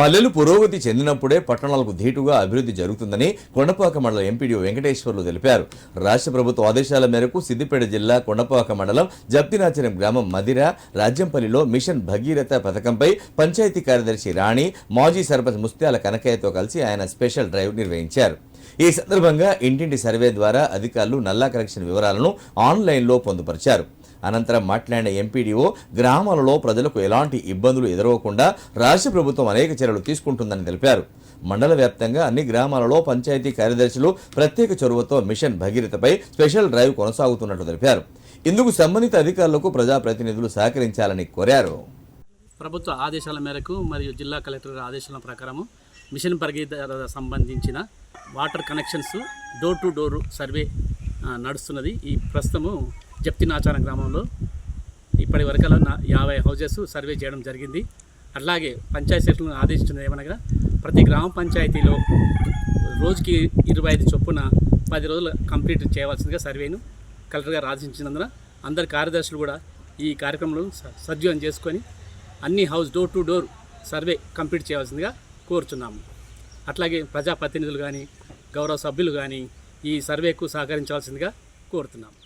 పల్లెలు పురోగతి చెందినప్పుడే పట్టణాలకు ధీటుగా అభివృద్ధి జరుగుతుందని కొండపాక మండలం ఎంపీడీ వెంకటేశ్వర్లు తెలిపారు. రాష్ట్ర ప్రభుత్వ ఆదేశాల మేరకు సిద్దిపేట జిల్లా కొండపాక మండలం జప్తినాచరం గ్రామం మదిర రాజ్యంపల్లిలో మిషన్ భగీరథ పథకంపై పంచాయతీ కార్యదర్శి రాణి మాజీ సర్పంచ్ ముస్త్యాల కనకయ్యతో కలిసి ఆయన స్పెషల్ డ్రైవ్ నిర్వహించారు. ఈ సందర్భంగా ఇంటింటి సర్వే ద్వారా అధికారులు నల్లా కలెక్షన్ వివరాలను ఆన్లైన్లో పొందుపరిచారు. అనంతరం మాట్లాడిన ఎంపీడీఓ గ్రామాలలో ప్రజలకు ఎలాంటి ఇబ్బందులు ఎదురవకుండా రాష్ట్ర ప్రభుత్వం అనేక చర్యలు తీసుకుంటుందని తెలిపారు. మండల వ్యాప్తంగా అన్ని గ్రామాలలో పంచాయతీ కార్యదర్శులు ప్రత్యేక చొరవతో మిషన్ భగీరథపై స్పెషల్ డ్రైవ్ కొనసాగుతున్నట్లు తెలిపారు. ఇందుకు సంబంధిత అధికారులకు ప్రజాప్రతినిధులు సహకరించాలని కోరారు. ప్రభుత్వ ఆదేశాల మేరకు మరియు జిల్లా కలెక్టర్ ఆదేశాల ప్రకారము మిషన్ పరిగెత్త సంబంధించిన water connections door to door survey నడుస్తున్నది. ఈ ప్రస్తుతము జప్తినాచారం గ్రామంలో ఇప్పటి వరకు యాభై హౌజెస్ సర్వే చేయడం జరిగింది. అట్లాగే పంచాయతీ సెట్లను ఆదేశించినది ఏమనగా ప్రతి గ్రామ పంచాయతీలో రోజుకి ఇరవై ఐదు చొప్పున పది రోజులు కంప్లీట్ చేయవలసిందిగా సర్వేను కలెక్టర్ గారు ఆదేశించినందున అందరి కార్యదర్శులు కూడా ఈ కార్యక్రమంలో స- సద్వినియోగం చేసుకొని అన్ని house door to door survey complete చేయవలసిందిగా కోరుచున్నాము. అట్లాగే ప్రజాప్రతినిధులు కానీ గౌరవ సభ్యులు కానీ ఈ సర్వేకు సహకరించవలసిందిగా కోరుతున్నాము.